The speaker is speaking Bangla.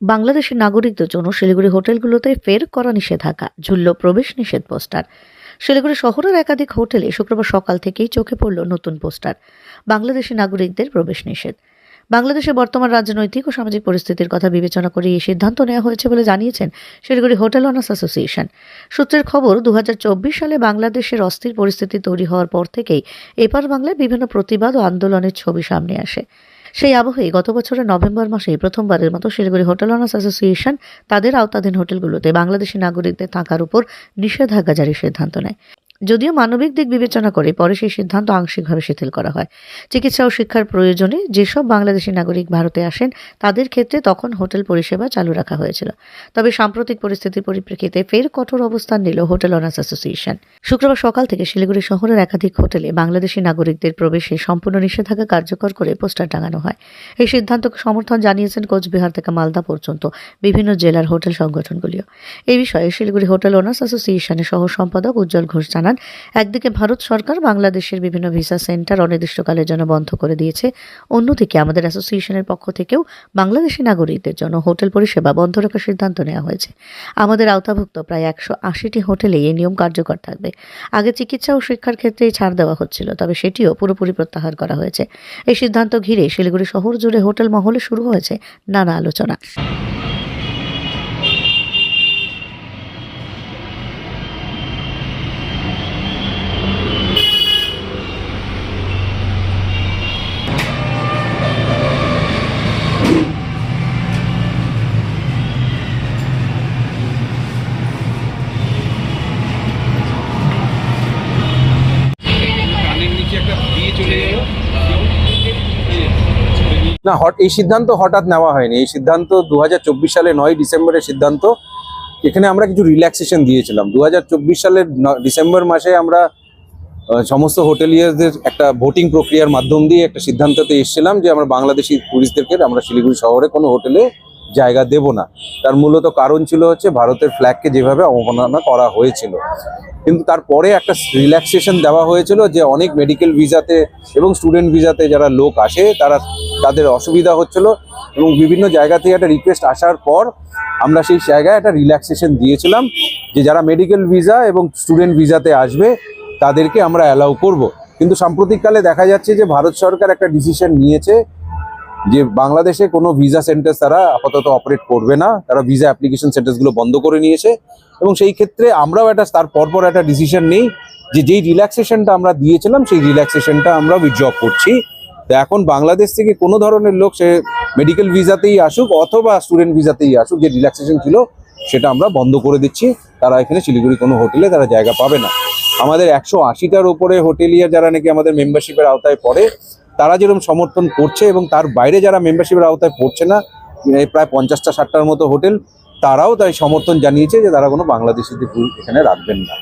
বাংলাদেশের নাগরিকদের জন্য শিলিগুড়ি হোটেলগুলোতে ফের করা নিষেধাজ্ঞা, ঝুলল প্রবেশ নিষেধ পোস্টার। শিলিগুড়ি শহরের একাধিক হোটেলে শুক্রবার সকাল থেকেই চোখে পড়ল নতুন পোস্টার, বাংলাদেশি নাগরিকদের প্রবেশ নিষেধ। বাংলাদেশের বর্তমান রাজনৈতিক ও সামাজিক পরিস্থিতির কথা বিবেচনা করে এই সিদ্ধান্ত নেওয়া হয়েছে বলে জানিয়েছেন শিলিগুড়ি হোটেল অনার্স অ্যাসোসিয়েশন। সূত্রের খবর দু হাজার চব্বিশ সালে বাংলাদেশের অস্থির পরিস্থিতি তৈরি হওয়ার পর থেকেই এপার বাংলায় বিভিন্ন প্রতিবাদ ও আন্দোলনের ছবি সামনে আসে। সেই আবহে গত বছরের নভেম্বর মাসে প্রথমবারের মতো শিলিগুড়ি হোটেল অনার্স অ্যাসোসিয়েশন তাদের আওতাধীন হোটেলগুলোতে বাংলাদেশি নাগরিকদের থাকার উপর নিষেধাজ্ঞা জারির সিদ্ধান্ত নেয়। যদিও মানবিক দিক বিবেচনা করে পরে সেই সিদ্ধান্ত আংশিকভাবে শিথিল করা হয়। চিকিৎসা ও শিক্ষার প্রয়োজনে যেসব বাংলাদেশি নাগরিক ভারতে আসেন, তাদের ক্ষেত্রে তখন হোটেল পরিষেবা চালু রাখা হয়েছিল। তবে সাম্প্রতিক পরিস্থিতির পরিপ্রেক্ষিতে ফের কঠোর অবস্থান নিল হোটেল অনার্স অ্যাসোসিয়েশন। শুক্রবার সকাল থেকে শিলিগুড়ি শহরের একাধিক হোটেলে বাংলাদেশি নাগরিকদের প্রবেশে সম্পূর্ণ নিষেধাজ্ঞা কার্যকর করে পোস্টার টাঙানো হয়। এই সিদ্ধান্তকে সমর্থন জানিয়েছেন কোচবিহার থেকে মালদা পর্যন্ত বিভিন্ন জেলার হোটেল সংগঠনগুলিও। এই বিষয়ে শিলিগুড়ি হোটেল ওনার্স অ্যাসোসিয়েশনের সহ সম্পাদক উজ্জ্বল ঘোষ জানান একদিকে ভারত সরকার বাংলাদেশের বিভিন্ন ভিসা সেন্টার অনির্দিষ্টকালের জন্য বন্ধ করে দিয়েছে। অন্যদিকে আমাদের অ্যাসোসিয়েশনের পক্ষ থেকেও বাংলাদেশি নাগরিকদের জন্য হোটেল পরিষেবা বন্ধ রাখার সিদ্ধান্ত নেওয়া হয়েছে। আমাদের আওতাভুক্ত প্রায় একশো আশিটি হোটেলে এই নিয়ম কার্যকর থাকবে। আগে চিকিৎসা ও শিক্ষার ক্ষেত্রে ছাড় দেওয়া হচ্ছিল, তবে সেটিও পুরোপুরি প্রত্যাহার করা হয়েছে। এই সিদ্ধান্ত ঘিরে শিলিগুড়ি শহর জুড়ে হোটেল মহলে শুরু হয়েছে নানা আলোচনা। না, হট এই সিদ্ধান্ত হঠাৎ নেওয়া হয়নি। এই সিদ্ধান্ত দু হাজার চব্বিশ সালে নয় ডিসেম্বরের সিদ্ধান্ত। এখানে আমরা কিছু রিল্যাক্সেশন দিয়েছিলাম। দু হাজার চব্বিশ সালের ডিসেম্বর মাসে আমরা সমস্ত হোটেলিয়ারদের একটা ভোটিং প্রক্রিয়ার মাধ্যম দিয়ে একটা সিদ্ধান্ততে এসেছিলাম যে আমরা বাংলাদেশি টুরিস্টদেরকে আমরা শিলিগুড়ি শহরে কোনো হোটেলে জায়গা দেব না। তার মূলত কারণ ছিল হচ্ছে ভারতের ফ্ল্যাগকে যেভাবে অবমাননা করা হয়েছিল। কিন্তু তারপরে একটা রিল্যাক্সেশন দেওয়া হয়েছিল যে অনেক মেডিকেল ভিসাতে এবং স্টুডেন্ট ভিসাতে যারা লোক আসে, তারা তাদের অসুবিধা হচ্ছিল এবং বিভিন্ন জায়গা থেকে একটা রিকোয়েস্ট আসার পর আমরা সেই জায়গায় একটা রিল্যাক্সেশন দিয়েছিলাম যে যারা মেডিকেল ভিসা এবং স্টুডেন্ট ভিসাতে আসবে, তাদেরকে আমরা অ্যালাউ করব। কিন্তু সাম্প্রতিককালে দেখা যাচ্ছে যে ভারত সরকার একটা ডিসিশন নিয়েছে যে বাংলাদেশে কোনো ভিসা সেন্টার তারা আপাতত অপারেট করবে না, তারা ভিসা অ্যাপ্লিকেশন সেন্টারসগুলো বন্ধ করে নিয়েছে এবং সেই ক্ষেত্রে আমরাও একটা, তার পরপর একটা ডিসিশন নেই যে যেই রিল্যাক্সেশনটা আমরা দিয়েছিলাম, সেই রিল্যাক্সেশনটা আমরা উইথড্র করছি। তো এখন বাংলাদেশ থেকে কোনো ধরনের লোক সে মেডিকেল ভিসাতেই আসুক অথবা স্টুডেন্ট ভিসাতেই আসুক, যে রিল্যাক্সেশন ছিল সেটা আমরা বন্ধ করে দিচ্ছি। তারা এখানে শিলিগুড়ি কোনো হোটেলে তারা জায়গা পাবে না। আমাদের একশো আশিটার উপরে হোটেলিয়ার যারা নাকি আমাদের মেম্বারশিপের আওতায় পড়ে তারা যেরকম সমর্থন করছে এবং তার বাইরে যারা মেম্বারশিপের আওতায় পড়ছে না প্রায় পঞ্চাশটা, ষাটটার মতো হোটেল, তারাও তাই সমর্থন জানিয়েছে যে তারা কোনো বাংলাদেশিদের এখানে রাখবেন না।